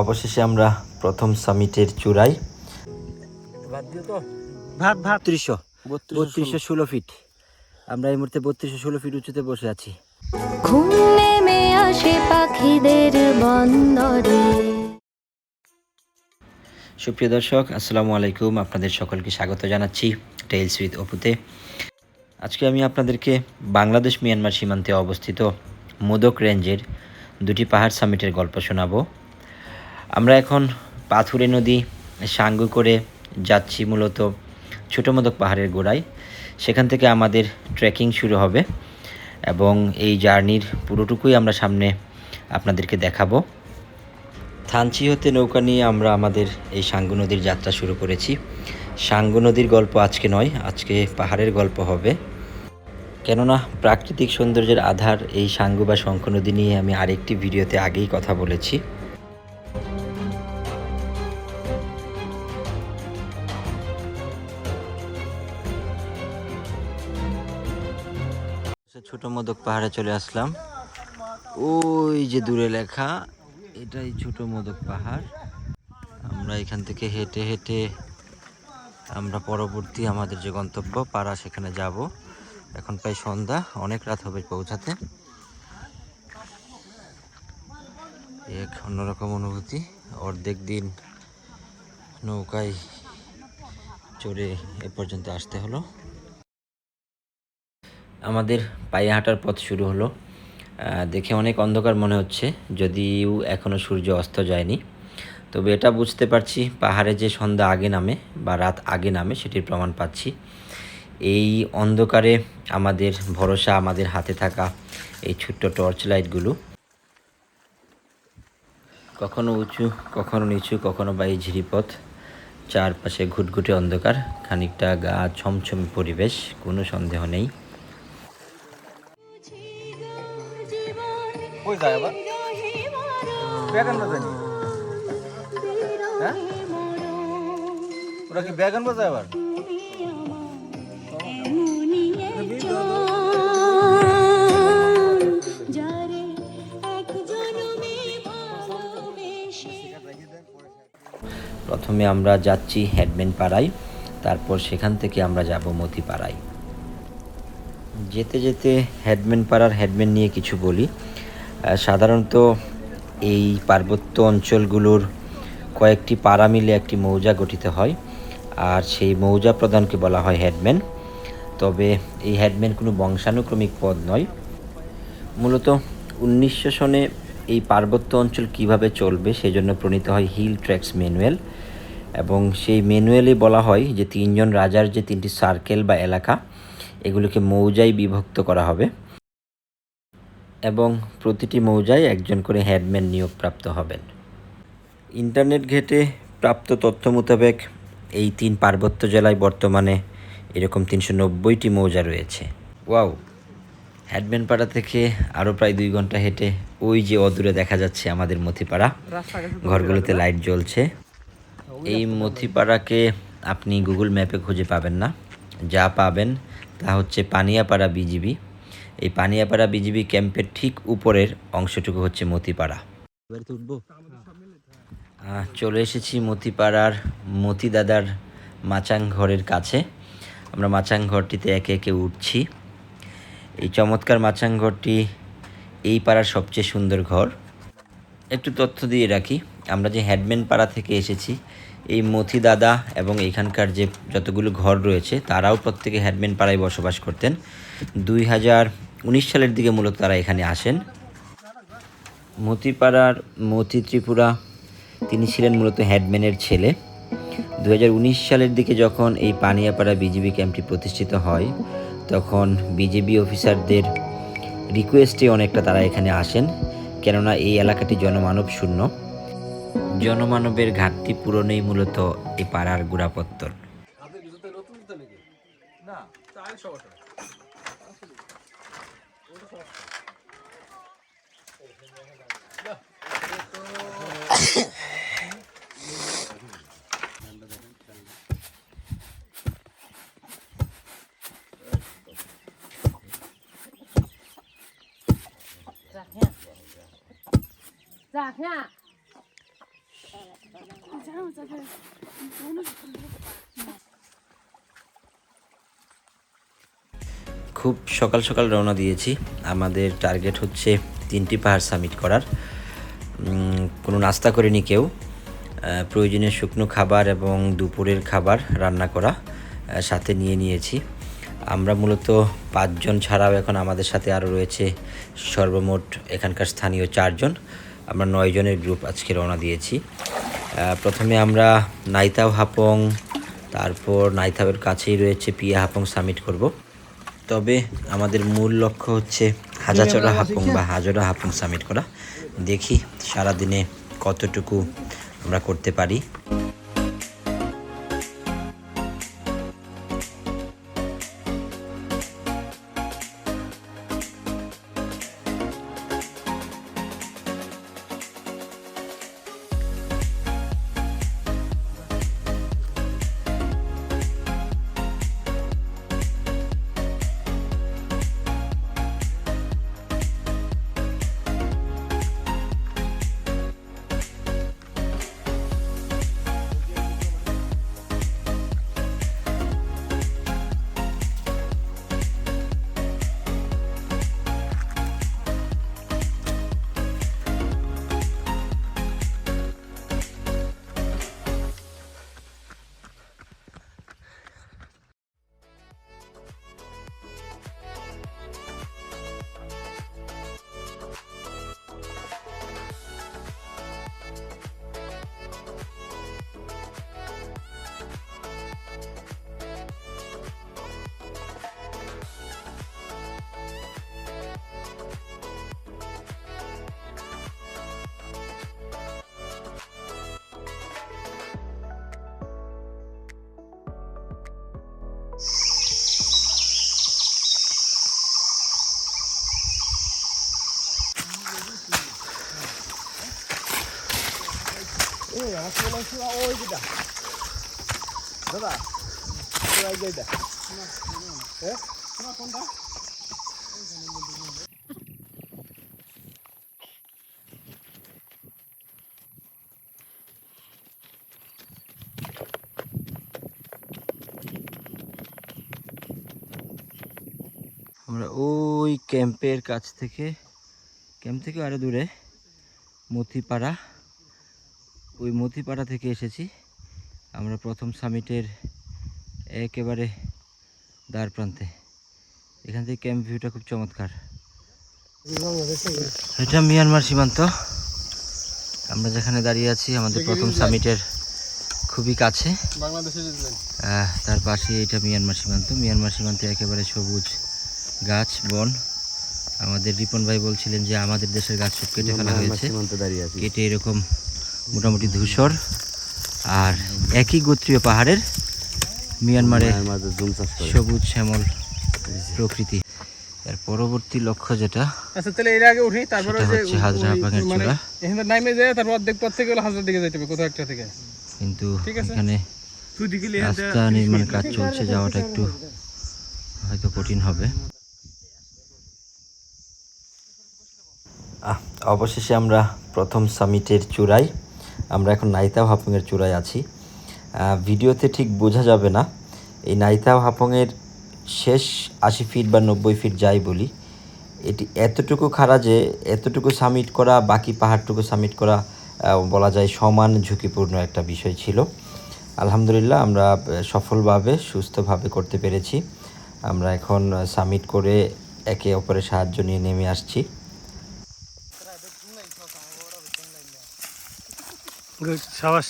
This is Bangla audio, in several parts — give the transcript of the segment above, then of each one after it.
অবশেষে আমরা প্রথম সামিটের চূড়ায়। ভাত ভাত বত্রিশশো। বত্রিশশো ষোলো। ফিট। আমরা এই মুহূর্তে বত্রিশশো ষোলো ফিট উঁচুতে বসে আছি। ঘুম নেমে আসে পাখিদের বন্দরে। সুপ্রিয় দর্শক আসসালামু আলাইকুম। আপনাদের সকলকে স্বাগত জানাচ্ছি টেলস উইথ অপুতে আজকে আমি আপনাদেরকে বাংলাদেশ মিয়ানমার সীমান্তে অবস্থিত মোদক রেঞ্জের দুটি পাহাড় সামিটের গল্প শোনাবো। আমরা এখন পাথুরে নদী সাঙ্গু করে যাচ্ছি মূলত ছোটো মোদক পাহাড়ের গোড়ায়। সেখান থেকে আমাদের ট্রেকিং শুরু হবে এবং এই জার্নির পুরোটুকুই আমরা সামনে আপনাদেরকে দেখাবো। থানচি হতে নৌকা নিয়ে আমরা আমাদের এই সাঙ্গু নদীর যাত্রা শুরু করেছি। সাঙ্গু নদীর গল্প আজকে নয়, আজকে পাহাড়ের গল্প হবে। কেননা প্রাকৃতিক সৌন্দর্যের আধার এই সাঙ্গু বা শঙ্খ নদী নিয়ে আমি আরেকটি ভিডিওতে আগেই কথা বলেছি। ছোট মোদক পাহাড়ে চলে আসলাম। ওই যে দূরে লেখা, এটাই ছোট মোদক পাহাড়। আমরা এখান থেকে হেঁটে হেঁটে আমরা পরবর্তী আমাদের যে গন্তব্য, পাড়া সেখানে যাব। এখন প্রায় সন্ধ্যা, অনেক রাত হবে পৌঁছাতে। এক অন্যরকম অনুভূতি, অর্ধেক দিন নৌকায় চড়ে এ পর্যন্ত আসতে হলো। আমাদের পায়ে হাঁটার পথ শুরু হলো। দেখে অনেক অন্ধকার মনে হচ্ছে, যদিও এখনও সূর্য অস্ত যায়নি। তবে এটা বুঝতে পারছি, পাহাড়ে যে সন্ধ্যা আগে নামে বা রাত আগে নামে সেটির প্রমাণ পাচ্ছি। এই অন্ধকারে আমাদের ভরসা, আমাদের হাতে থাকা এই ছোট্ট টর্চ লাইটগুলো। কখনো উঁচু, কখনো নিচু, কখনো বা এই ঝিরিপথ, চারপাশে ঘুটঘুটে অন্ধকার, খানিকটা গা ছমছম পরিবেশ, কোনো সন্দেহ নেই। কই যায় আবার? হ্যাঁ? ওরা কি আবার? প্রথমে আমরা যাচ্ছি হেডম্যান পাড়ায়, তারপর সেখান থেকে আমরা যাব মতি পাড়ায়। যেতে যেতে হেডম্যান পাড়ার হেডম্যান নিয়ে কিছু বলি। সাধারণত এই পার্বত্য অঞ্চলগুলোর কয়েকটি পাড়া মিলে একটি মৌজা গঠিত হয়, আর সেই মৌজা প্রধানকে বলা হয় হেডম্যান। তবে এই হেডম্যান কোনো বংশানুক্রমিক পদ নয়। মূলত উনিশশো সনে এই পার্বত্য অঞ্চল কীভাবে চলবে সেজন্য প্রণীত হয় হিল ট্র্যাক্স ম্যানুয়াল। এবং সেই ম্যানুয়ালে বলা হয় যে তিনজন রাজার যে তিনটি সার্কেল বা এলাকা, এগুলোকে মৌজায় বিভক্ত করা হবে। এবং প্রতিটি মৌজায় একজন করে হেডম্যান নিয়োগপ্রাপ্ত হবেন। ইন্টারনেট ঘেটে প্রাপ্ত তথ্য মোতাবেক এই তিন পার্বত্য জেলায় বর্তমানে এরকম তিনশো নব্বইটি মৌজা রয়েছে। ওয়াও! হ্যাডম্যান পাড়া থেকে আরও প্রায় দুই ঘণ্টা হেঁটে ওই যে অদূরে দেখা যাচ্ছে আমাদের মথিপাড়া। ঘরগুলোতে লাইট জ্বলছে। এই মথিপাড়াকে আপনি গুগল ম্যাপে খুঁজে পাবেন না। যা পাবেন তা হচ্ছে পানিয়াপাড়া বিজিবি। এই পানিয়াপাড়া বিজিবি ক্যাম্পের ঠিক উপরের অংশটুকু হচ্ছে মতিপাড়া। চলে এসেছি মতিপাড়ার মতি দাদার মাচাং ঘরের কাছে। আমরা মাচাং ঘরটিতে একে একে উঠছি। এই চমৎকার মাচাং ঘরটি এই পাড়ার সবচেয়ে সুন্দর ঘর। একটু তথ্য দিয়ে রাখি আমরা যে হ্যাডম্যান পাড়া থেকে এসেছি এই মথি দাদা এবং এখানকার যে যতগুলো ঘর রয়েছে তারাও প্রত্যেকে হ্যাডম্যান পাড়ায় বসবাস করতেন। দুই হাজার উনিশ সালের দিকে মূলত তারা এখানে আসেন। মতিপাড়ার মতি ত্রিপুরা, তিনি ছিলেন মূলত হেডম্যানের ছেলে। দু হাজার উনিশ সালের দিকে যখন এই পানিয়াপাড়া বিজিবি ক্যাম্পটি প্রতিষ্ঠিত হয়, তখন বিজেপি অফিসারদের রিকোয়েস্টে অনেকটা তারা এখানে আসেন, কেননা এই এলাকাটি জনমানব শূন্য। জনমানবের ঘাটতি পূরণেই মূলত এই পাড়ার গোড়াপত্তর। খুব সকাল সকাল রওনা দিয়েছি। আমাদের টার্গেট হচ্ছে তিনটি পাহাড় সামিট করার। কোনো নাস্তা করেনি কেউ প্রয়োজনীয় শুকনো খাবার এবং দুপুরের খাবার রান্না করা সাথে নিয়ে নিয়েছি। আমরা মূলত পাঁচজন ছাড়াও এখন আমাদের সাথে আরও রয়েছে সর্বমোট এখানকার স্থানীয় চারজন। আমরা নয় জনের গ্রুপ আজকে রওনা দিয়েছি। প্রথমে আমরা নাইতাও হাপং তারপর নাইতাবের কাছেই রয়েছে পিয়া হাপং সামিট করব। তবে আমাদের মূল লক্ষ্য হচ্ছে হাজাচড়া হাপং বা হাজরা হাপং সামিট করা। দেখি সারাদিনে কতটুকু আমরা করতে পারি। আমরা ওই ক্যাম্পের কাছ থেকে ক্যাম্প থেকে আরও দূরে মতিপাড়া ওই মতিপাড়া থেকে এসেছি। আমরা প্রথম সামিটের একেবারে দ্বার প্রান্তে। এখান থেকে ক্যাম্প ভিউটা খুব চমৎকার। এটা মিয়ানমার সীমান্ত। আমরা যেখানে দাঁড়িয়ে আছি আমাদের প্রথম সামিটের খুবই কাছে। তার পাশে এটা মিয়ানমার সীমান্ত। মিয়ানমার সীমান্তে একেবারে সবুজ গাছ বন। আমাদের রিপন ভাই বলছিলেন যে আমাদের দেশের গাছ সব কেটে ফেলা হয়েছে। দাঁড়িয়ে আছি। কেটে এরকম মোটামুটি ধূসর। আর একই গোত্রীয় পাহাড়ের মিয়ানমারে সবুজ শ্যামল প্রকৃতি এর পরবর্তী লক্ষ্য যেটা আচ্ছা তাহলে এর আগে উঠি তারপরে হচ্ছে হাজরা মানে চূড়া। এখানে নাইমে যায় তারপর অর্ধেক পথ থেকে হাজরার দিকে যাইতে হবে কোথাও একটা থেকে কিন্তু। এখানে রাস্তা নির্মাণ কাজ চলছে যাওয়াটা একটু হয়তো কঠিন হবে আহ, অবশেষে আমরা প্রথম সামিটের চূড়ায় আমরা এখন নাইতাও হাপংয়ের চূড়ায় আছি। ভিডিওতে ঠিক বোঝা যাবে না। এই নাইতাও হাপংয়ের শেষ আশি ফিট বা নব্বই ফিট যাই বলি, এটি এতটুকু খাড়া যে এতটুকু সামিট করা, বাকি পাহাড়টুকু সামিট করা বলা যায় সমান ঝুঁকিপূর্ণ একটা বিষয় ছিল। আলহামদুলিল্লাহ আমরা সফলভাবে, সুস্থভাবে করতে পেরেছি। আমরা এখন সামিট করে একে অপরের সাহায্য নিয়ে নেমে আসছি। গুড সাবাস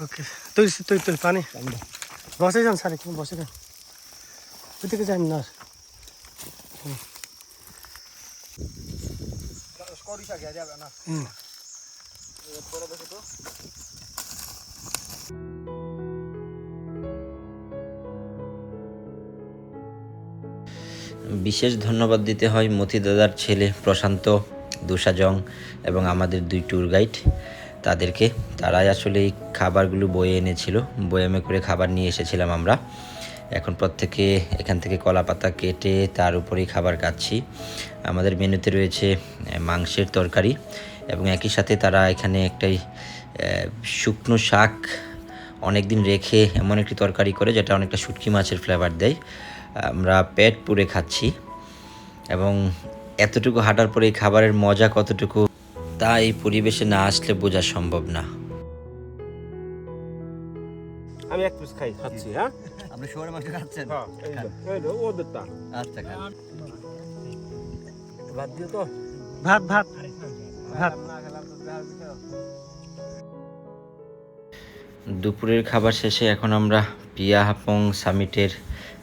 ওকে তুই তুই তুই পানি বসে যান স্যার একটু বসে যান ওই দিকে যান না হুম বিশেষ ধন্যবাদ দিতে হয় মতি দাদার ছেলে প্রশান্ত দুসাজং এবং আমাদের দুই ট্যুর গাইড তাদেরকে। তারাই আসলে এই খাবারগুলো বয়ে এনেছিল। বয়ামে করে খাবার নিয়ে এসেছিলাম আমরা। এখন প্রত্যেকে এখান থেকে কলা পাতা কেটে তার উপরেই খাবার খাচ্ছি। আমাদের মেনুতে রয়েছে মাংসের তরকারি এবং একই সাথে তারা এখানে একটাই শুকনো শাক অনেক দিন রেখে এমন একটি তরকারি করে যেটা অনেকটা শুটকি মাছের ফ্লেভার দেয়। আমরা পেট পুড়ে খাচ্ছি এবং এতটুকু হাঁটার পরে এই খাবারের মজা কতটুকু তা এই পরিবেশে না আসলে বোঝা সম্ভব না। আমি এক পিস খাই খাচ্ছি হ্যাঁ? আপনি মাংস খাচ্ছেন? হ্যাঁ ওদেরটা আচ্ছা খান। ভাত দিও তো। ভাত ভাত। ভাত। দুপুরের খাবার শেষে এখন আমরা পিয়াহাপং সামিটের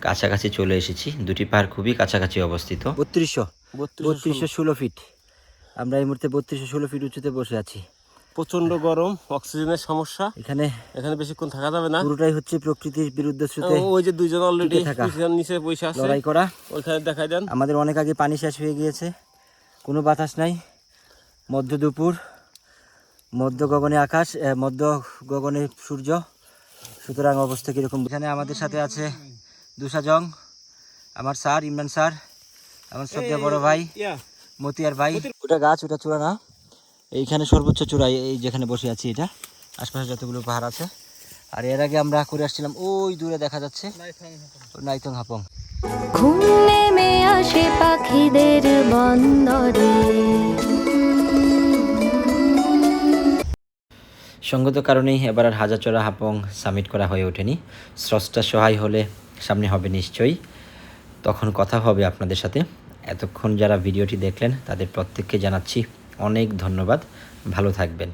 কাছাকাছি চলে এসেছি। দুটি পাহাড় খুবই কাছাকাছি অবস্থিত। বত্রিশশো। বত্রিশশো ষোলো। ফিট আমরা এই মুহূর্তে বত্রিশশো ষোলো ফিট উঁচুতে বসে আছি। প্রচণ্ড গরম অক্সিজেনের সমস্যা। এখানে এখানে বেশিক্ষণ থাকা যাবে না। পুরোটাই হচ্ছে প্রকৃতির বিরুদ্ধে স্রোতে ওই যে দুইজন অলরেডি। নিচে বসে আছে। লড়াই করা। ওইখানে দেখাই দেন। আমাদের অনেক আগে পানি শেষ হয়ে গিয়েছে। কোনো বাতাস নাই। মধ্য দুপুর মধ্য গগনে আকাশ মধ্য গগনে সূর্য। সুতরাং অবস্থা কীরকম? এখানে আমাদের সাথে আছে দুসা জং আমার স্যার ইমরান স্যার আমার সবচেয়ে বড় ভাই। ইয়া মতিয়ার ভাই। ওটা গাছ ওটা চূড়া না। এইখানে সর্বোচ্চ চূড়া এই যেখানে বসে আছি এটা। আশপাশে যতগুলো পাহাড় আছে। আর এর আগে আমরা করে আসছিলাম ওই দূরে দেখা যাচ্ছে নাইথং হাপং। ঘুম নেমে আসে পাখিদের বন্দরে। সঙ্গত কারণেই এবার আর হাজারচড়া হাপং সামিট করা হয়ে ওঠেনি। স্রষ্টা সহায় হলে সামনে হবে নিশ্চয়ই। তখন কথা হবে আপনাদের সাথে। এতক্ষণ যারা ভিডিওটি দেখলেন তাদের প্রত্যেককে জানাচ্ছি অনেক ধন্যবাদ। ভালো থাকবেন।